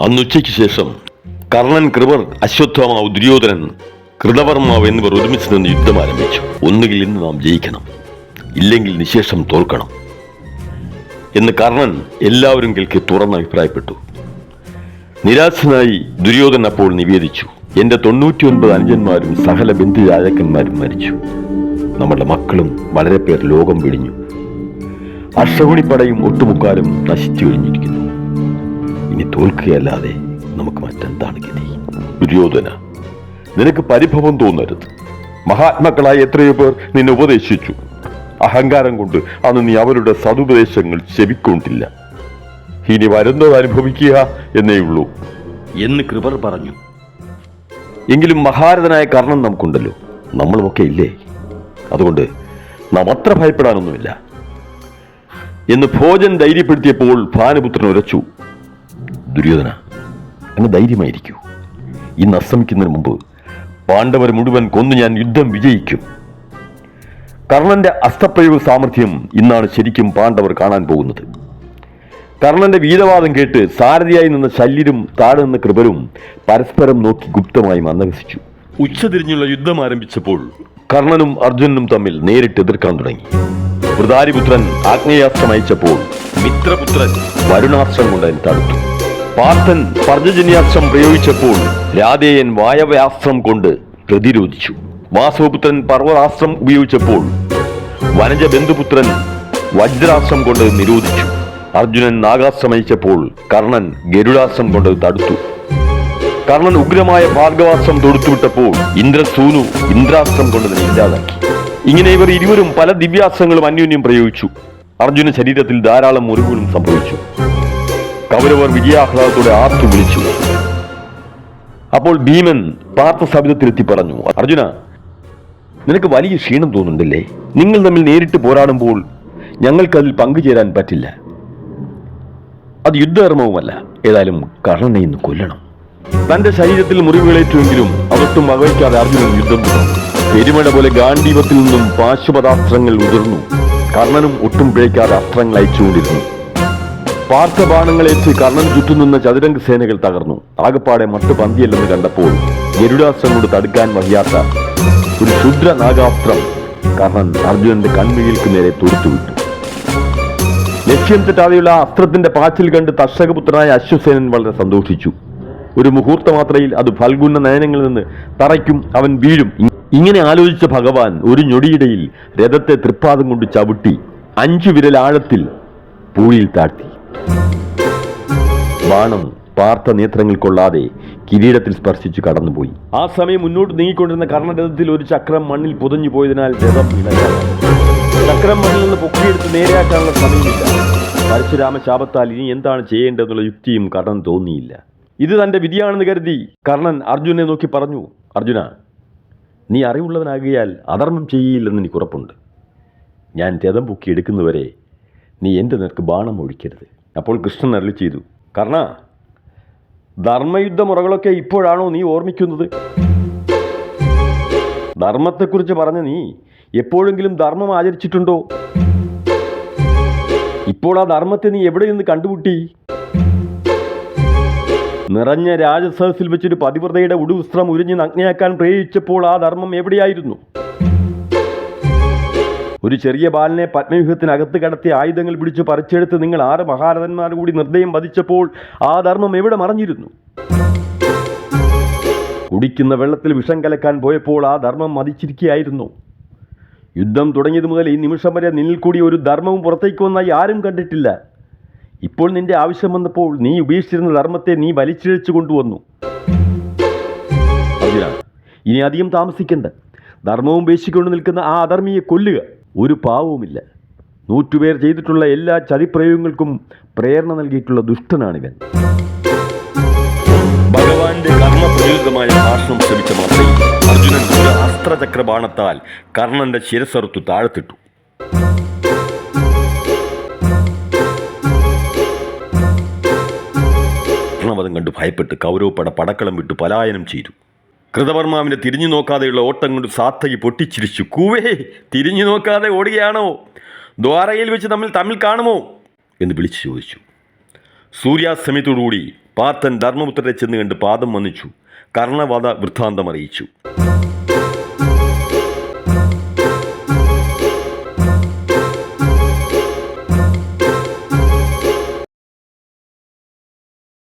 അന്നുച്ചയ്ക്ക് ശേഷം കർണൻ കൃപർ അശ്വത്ഥമാവ് ദുര്യോധനൻ കൃതവർമാവ് എന്നിവർ ഒരുമിച്ച് നിന്ന് യുദ്ധം ആരംഭിച്ചു. ഒന്നുകിൽ ഇന്ന് നാം ജയിക്കണം ഇല്ലെങ്കിൽ നിശേഷം തോൽക്കണം എന്ന് കർണൻ എല്ലാവരും കേൾക്കി തുറന്ന് അഭിപ്രായപ്പെട്ടു. നിരാശനായി ദുര്യോധനൻ അപ്പോൾ നിവേദിച്ചു. എന്റെ തൊണ്ണൂറ്റി ഒൻപത് അനുജന്മാരും സകല ബന്ധു രാജാക്കന്മാരും മരിച്ചു. നമ്മുടെ മക്കളും വളരെ പേർ ലോകം വിഴിഞ്ഞു. അഷ്ടകുണിപ്പടയും ഒട്ടുമുക്കാലും നശിച്ചു കഴിഞ്ഞിരിക്കുന്നു. ഇനി തോൽക്കുകയല്ലാതെ നമുക്ക് മറ്റെന്താണ് ഗതി? ദുര്യോധന നിനക്ക് പരിഭവം തോന്നരുത്. മഹാത്മാക്കളായ എത്രയോ പേർ നിന്നെ ഉപദേശിച്ചു. അഹങ്കാരം കൊണ്ട് അന്ന് നീ അവരുടെ സതുപദേശങ്ങൾ ചെവിക്കൊണ്ടില്ല. ഇനി വരുന്നത് അനുഭവിക്കുക എന്നേ ഉള്ളൂ. എന്ന് കൃപർ പറഞ്ഞു. എങ്കിലും മഹാരഥനായ കർണം നമുക്കുണ്ടല്ലോ. നമ്മളുമൊക്കെ ഇല്ലേ? അതുകൊണ്ട് നാം അത്ര ഭയപ്പെടാനൊന്നുമില്ല. എന്ന് ഭോജൻ ധൈര്യപ്പെടുത്തിയപ്പോൾ ഭാനുപുത്രൻ ഉരച്ചു. ദുര്യോധന അങ്ങ് ധൈര്യമായിരിക്കൂ. ഇന്ന് അസ്തമിക്കുന്നതിന് മുമ്പ് പാണ്ഡവർ മുഴുവൻ കൊന്നു ഞാൻ യുദ്ധം വിജയിക്കും. കർണന്റെ അസ്തപ്രയോഗ സാമർഥ്യം ഇന്നാണ് ശരിക്കും പാണ്ഡവർ കാണാൻ പോകുന്നത്. കർണന്റെ വീരവാദം കേട്ട് സാരഥിയായി നിന്ന ശല്യരും താഴെ നിന്ന കൃപരും പരസ്പരം നോക്കി ഗുപ്തമായി മന്ദഹസിച്ചു. ഉച്ചതിരിഞ്ഞുള്ള യുദ്ധം ആരംഭിച്ചപ്പോൾ കർണനും അർജുനനും തമ്മിൽ നേരിട്ട് എതിർക്കാൻ തുടങ്ങി. വൃതാരിപുത്രൻ ആഗ്നേയാസ്ത്രം അയച്ചപ്പോൾ മിത്രപുത്രൻ വരുണാസ്ത്രം കൊണ്ട് തടുത്തു. പാർത്ഥൻ പർജജന്യാസ്ത്രം പ്രയോഗിച്ചപ്പോൾ രാധേയൻ വായവ്യാസ്ത്രം കൊണ്ട് പ്രതിരോധിച്ചു. വാസവപുത്രൻ പർവതാസ്ത്രം ഉപയോഗിച്ചപ്പോൾ വനജ ബന്ധുപുത്രൻ വജ്രാസ്ത്രം കൊണ്ട് നിരോധിച്ചു. അർജുനൻ നാഗാസ്ത്രം അയച്ചപ്പോൾ കർണൻ ഗരുഡാസ്ത്രം കൊണ്ട് തടുത്തു. കർണൻ ഉഗ്രമായ ഭാർഗവാസ്ത്രം തൊടുത്തുവിട്ടപ്പോൾ ഇന്ദ്രസൂനു ഇന്ദ്രാസ്ത്രം കൊണ്ട് ഇല്ലാതാക്കി ഇങ്ങനെ ഇവർ ഇരുവരും പല ദിവ്യാസ്ത്രങ്ങളും അന്യോന്യം പ്രയോഗിച്ചു. അർജുന ശരീരത്തിൽ ധാരാളം മുറിവുകളും സംഭവിച്ചു. കൗരവർ വിജയാഹ്ലാദത്തോടെ ആർത്തു വിളിച്ചു. അപ്പോൾ ഭീമൻ പാർത്ഥസവിധത്തിലെത്തി പറഞ്ഞു അർജുന നിനക്ക് വലിയ ക്ഷീണം തോന്നുന്നുണ്ടല്ലേ? നിങ്ങൾ തമ്മിൽ നേരിട്ട് പോരാടുമ്പോൾ ഞങ്ങൾക്കതിൽ പങ്കുചേരാൻ പറ്റില്ല. അത് യുദ്ധകർമ്മവുമല്ല. ഏതായാലും കർണനെ ഇന്ന് കൊല്ലണം. തന്റെ ശരീരത്തിൽ മുറിവുകളേറ്റുവെങ്കിലും അതൊട്ടും വകവയ്ക്കാതെ അർജുനൻ യുദ്ധം തുടർന്നു. പെരുമഴ പോലെ ഗാന്ധീപത്തിൽ നിന്നും പാശുപതാസ്ത്രങ്ങൾ ഉതിർന്നു. കർണനും ഒട്ടും പിഴയ്ക്കാതെ അസ്ത്രങ്ങൾ അയച്ചുകൊണ്ടിരുന്നു. പാർത്ഥബാണങ്ങളേറ്റ് കർണൻ ചുറ്റുനിന്ന ചതുരംഗ സേനകൾ തകർന്നു. ആകപ്പാടെ മട്ട് പന്തിയല്ലെന്ന് കണ്ടപ്പോൾ ഗരുഡാസ്ത്രങ്ങളോട് തടുക്കാൻ വയ്യാത്ത ഒരു ക്ഷുദ്ര നാഗാസ്ത്രം കർണൻ അർജുനന്റെ കൺമിഴിൽക്ക് നേരെ തൊടുത്തുവിട്ടു ലക്ഷ്യം തെറ്റാതെയുള്ള അസ്ത്രത്തിന്റെ പാച്ചിൽ കണ്ട് തർഷകപുത്രനായ അശ്വസേനൻ വളരെ സന്തോഷിച്ചു. ഒരു മുഹൂർത്ത മാത്രയിൽ അത് ഫൽഗുന്ന നയനങ്ങളിൽ നിന്ന് തറയ്ക്കും അവൻ വീഴും. ഇങ്ങനെ ആലോചിച്ച ഭഗവാൻ ഒരു ഞൊടിയിടയിൽ രഥത്തെ തൃപ്പാദം കൊണ്ട് ചവിട്ടി അഞ്ചു വിരലാഴത്തിൽ പൂഴിയിൽ താഴ്ത്തി. ബാണം പാർത്ഥ നേത്രങ്ങൾ കൊള്ളാതെ കിരീടത്തിൽ സ്പർശിച്ചു കടന്നുപോയി. ആ സമയം മുന്നോട്ട് നീങ്ങിക്കൊണ്ടിരുന്ന കർണരഥത്തിൽ ഒരു ചക്രം മണ്ണിൽ പുതഞ്ഞു പോയതിനാൽ രഥം ചക്രം മണ്ണിൽ നിന്ന് പൊക്കിയെടുത്ത് നേരെയാക്കാനുള്ള സമയമില്ല. പരശുരാമ ശാപത്താൽ ഇനി എന്താണ് ചെയ്യേണ്ടതെന്നുള്ള യുക്തിയും കർണൻ തോന്നിയില്ല. ഇത് തന്റെ വിധിയാണെന്ന് കരുതി കർണൻ അർജുനെ നോക്കി പറഞ്ഞു അർജുന നീ അറിവുള്ളവനാകിയാൽ അധർമ്മം ചെയ്യില്ലെന്ന് എനിക്ക് ഉറപ്പുണ്ട്. ഞാൻ രഥം പൊക്കിയെടുക്കുന്നവരെ നീ എന്റെ നിനക്ക് ബാണം ഒഴിക്കരുത്. അപ്പോൾ കൃഷ്ണൻ അരളി ചെയ്തു. കർണ ധർമ്മയുദ്ധ മുറകളൊക്കെ ഇപ്പോഴാണോ നീ ഓർമ്മിക്കുന്നത്? ധർമ്മത്തെക്കുറിച്ച് പറഞ്ഞ നീ എപ്പോഴെങ്കിലും ധർമ്മം ആചരിച്ചിട്ടുണ്ടോ? ഇപ്പോൾ ആ ധർമ്മത്തെ നീ എവിടെ നിന്ന് കണ്ടുമുട്ടി? നിറഞ്ഞ രാജസദസ്സിൽ വെച്ചൊരു പതിവ്രതയുടെ ഉടുവസ്ത്രം ഉരിഞ്ഞ് നഗ്നയാക്കാൻ പ്രേരിച്ചപ്പോൾ ആ ധർമ്മം എവിടെയായിരുന്നു? ഒരു ചെറിയ ബാലനെ പത്മവ്യൂഹത്തിനകത്ത് കടത്തി ആയുധങ്ങൾ പിടിച്ച് പറിച്ചെടുത്ത് നിങ്ങൾ ആറ് മഹാരഥന്മാർ കൂടി നിർദ്ദയം വധിച്ചപ്പോൾ ആ ധർമ്മം എവിടെ മറഞ്ഞിരുന്നു? കുടിക്കുന്ന വെള്ളത്തിൽ വിഷം കലക്കാൻ പോയപ്പോൾ ആ ധർമ്മം മതിച്ചിരിക്കുകയായിരുന്നു യുദ്ധം തുടങ്ങിയത് മുതൽ ഈ നിമിഷം വരെ നിന്നിൽ കൂടി ഒരു ധർമ്മവും പുറത്തേക്ക് വന്നായി ആരും കണ്ടിട്ടില്ല. ഇപ്പോൾ നിന്റെ ആവശ്യം വന്നപ്പോൾ നീ ഉപേക്ഷിച്ചിരുന്ന ധർമ്മത്തെ നീ വലിച്ചിഴച്ചു കൊണ്ടുവന്നു. ഇനി അധികം താമസിക്കണ്ട. ധർമ്മവും ഉപേക്ഷിക്കൊണ്ട് നിൽക്കുന്ന ആ അധർമ്മിയെ കൊല്ലുക. ഒരു പാവവുമില്ല. നൂറ്റുപേർ ചെയ്തിട്ടുള്ള എല്ലാ ചതിപ്രയോഗങ്ങൾക്കും പ്രേരണ നൽകിയിട്ടുള്ള ദുഷ്ടനാണിവൻ. ഭഗവാന്റെ കർമ്മപ്രചോദിതമായ ഭാഷണം ശ്രമിച്ച മാത്രയിൽ അർജുനൻ ഒരു അസ്ത്രചക്രബാണത്താൽ കർണന്റെ ശിരസറുത്തു താഴത്തിട്ടു. കർണവധം കണ്ട് ഭയപ്പെട്ട് കൗരവപ്പട പടക്കളം വിട്ടു പലായനം ചെയ്തു. കൃതവർമാവിനെ തിരിഞ്ഞു നോക്കാതെയുള്ള ഓട്ടം കൊണ്ട് സാത്തകി പൊട്ടിച്ചിരിച്ചു. കൂവേ തിരിഞ്ഞു നോക്കാതെ ഓടുകയാണോ? ദ്വാരയിൽ വെച്ച് തമ്മിൽ തമ്മിൽ കാണുമോ? എന്ന് വിളിച്ചു ചോദിച്ചു. സൂര്യാസ്തമയത്തോടുകൂടി പാർത്ഥൻ ധർമ്മപുത്രരെ ചെന്ന് കണ്ട് പാദം വന്നിച്ചു. കർണവധ വൃത്താന്തം അറിയിച്ചു.